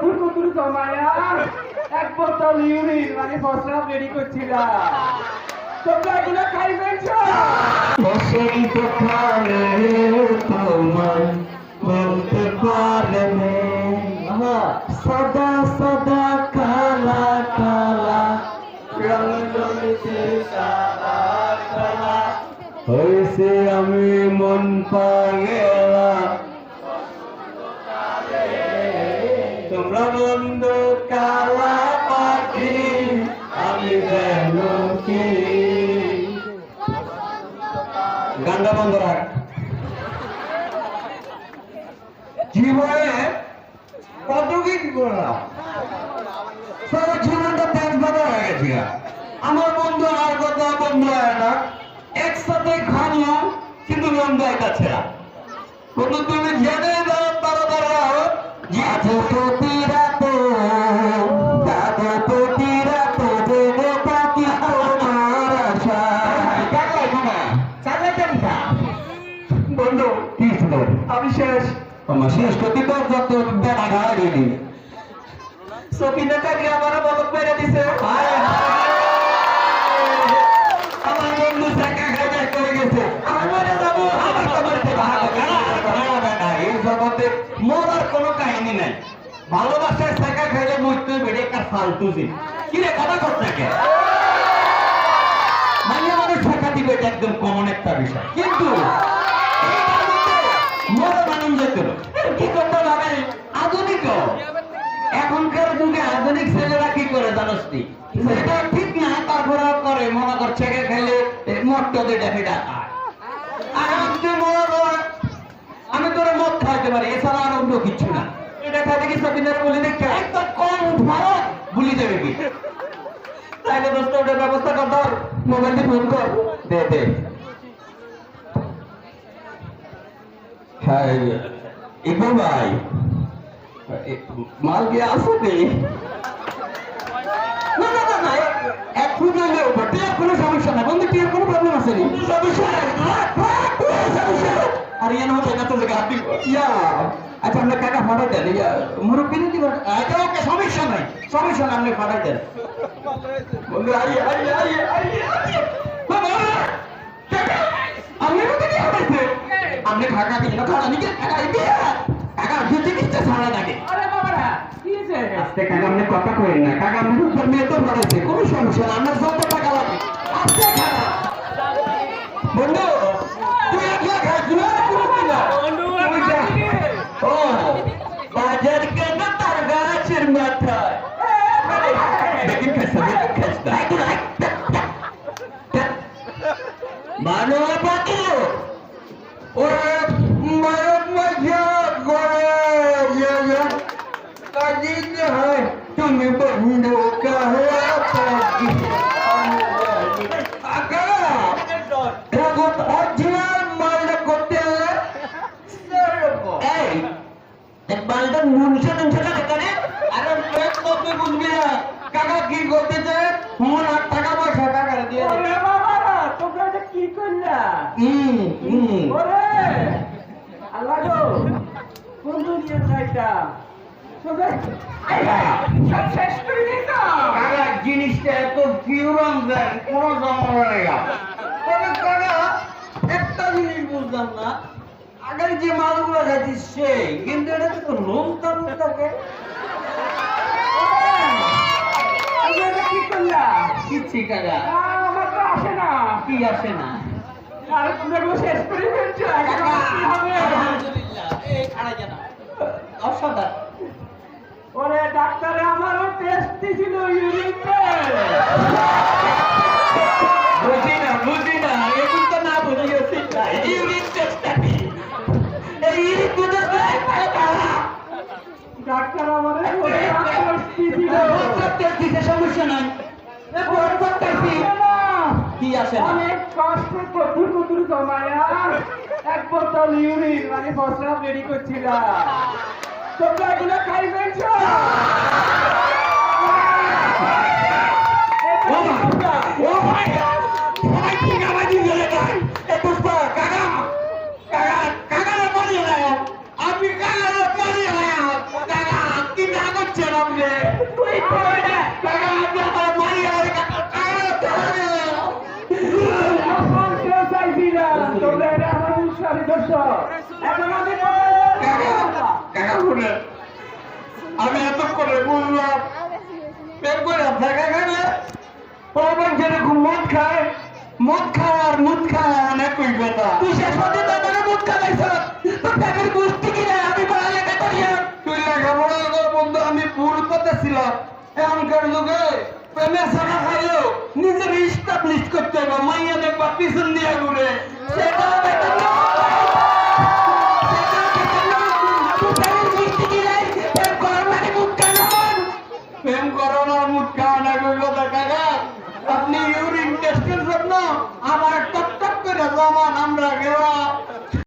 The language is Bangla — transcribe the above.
কদ্দুর কদ্দুর জমায়া। এক বোতল ইউরিন মানে ফসলা রেডি করছিলাম। তোমরা এগুলো খাইবেন বসন্ত কালে তোমার বলতে পারবে সদা সদা কালা কালা রং জ্বলছে সাদা কালা। হয়েছে আমি মন পাগেলা তোমরা বন্ধু কালা পাখি, আমি কি? গানটা বন্ধ রাখ। জীবনে কত করলাম জীবনটা তেজ বাধা হয়ে গেছে। আমার বন্ধু আর কথা বন্ধু হয় না। একসাথে খানলাম কিন্তু বন্ধু একটা ছেড়া বন্ধু তুমি জেনে দাও আমি শেষ। আমার শেষ করতে তোর যত বেড়া ঘাড়া দিলি সকিনা কাকি আমার বলক মেরে দিছে। ভালোবাসায় চাকা খাইলে মরতে বেড়ে কার ফালতুছি কি রে, কথা করতে কে? মানে আমাদের শেখা দিবে, এটা একদম কমন একটা বিষয়। কিন্তু এখনকার যুগে আধুনিক ছেলেরা কি করে জানোস ঠিক না করে। মনে কর ছেঁকে খেলে ফিটা আর আমি কর তোর মদ খাইতে পারি, এছাড়া আর অন্য কিছু না। কি সকিনের বলি দেখে? একদম কম ভালো বুলি দেবে কি? তাইলে দোস্ত ওটার ব্যবস্থা কর ধর। মোবাইলটি ফোন কর। দে দে। হ্যাঁ ইকবাল ভাই মাল কি আছে নি? না না না না এক হলে উপর টিয়ার কোনো সমস্যা নাই। বন্ধু টিয়ার কোনো প্রবলেম আছে নি? সমস্যা সমস্যা আর ইয়ান হচ্ছে না তো জায়গা আপনি ইয়া। আচ্ছা আমরা কাকা ফাটা দেন? দিবেন আচ্ছা ওকে সমস্যা নাই। সমস্যা আপনি দেন। বন্ধু আই আই আই আই আই বাবা কাকা আমি তো কি হইছে আপনি খাকা দিন খাড়া নিকে খাকা দিয়ে কাকা যদি কিচ্ছে ছাড়া লাগে। আরে বাবারা কি হয়েছে? আস্তে কাকা আপনি কথা কইেন না? কাকা উপর মেয়ে তো পড়েছে কোনো সমস্যা না আমার যত টাকা লাগে। আস্তে মানব পাতি ওরে মানব হয়, তুমি বন্ধু কাহে মালটা মুনসে টুনসে না এখানে আরে পেট তো বুঝবি না। কাকা কি করতে চায়? মন আর টাকা পয়সা টাকা দিয়ে দে ওরে বাবারা তোমরা এটা হুম হুম। ওরে! আল্লাহ গো বন্ধু নিয়ে যাইতা তোমরা আইয়া সব শেষ করে দিত কাকা জিনিসটা এত পিওর দেন কোন জমানো নেই তবে কাকা একটা জিনিস বুঝলাম না আগের যে মালগুলো খাচ্ছি সেই কিন্তু এটা তো লোন টান থাকে কি? করলা? কিচ্ছি কাকা আ, আমার তো আসে না। কি আসে না? এগুলো শেষ করে ফেলছো এখন কি হবে? আলহামদুলিল্লাহ এই খাড়া জানা অসাধারণ। ওরে ডাক্তারে আমারও টেস্ট দিছিল ইউরিন বুঝি না বুঝি না এখন তো না বুঝি ইউরিন টেস্টটা কি? এই ইউরিন টেস্টটা ডাক্তার আমারে টেস্ট দিছিল। দিতে সমস্যা নাই। এ বড় করতেছি কিছুই আসে না অনেক কষ্টে কঠুর কঠুর জমায়া এক বোতল ইউরিন মানে মশলা বেরি করছিলাম। তোমরা এগুলো খাই ও ভাই ভাই কি গেলে ভাই আপনি আপনি কাকা তোমরা এটা আমার উৎসাহী দর্শক এখন আমি এত করে বুঝলাম প্রেম করে থাকা গেলে প্রবণ যেরকম মদ খায় মদ খায় আর মুদ খায় অনেক কথা। তুই শেষ পর্যন্ত তোরা মুদ খাইছ তোর প্রেমের গোষ্ঠী কিনা আমি পড়ালেখা করিয়া তুই লেখাপড়া কর বন্ধু আমি ভুল পথে ছিলাম। এখনকার যুগে প্রেমে সারা খাইলেও নিজের ইস্টাবলিশ করতে হবে মাইয়া দেখবা পিছন দিয়ে ঘুরে সেটা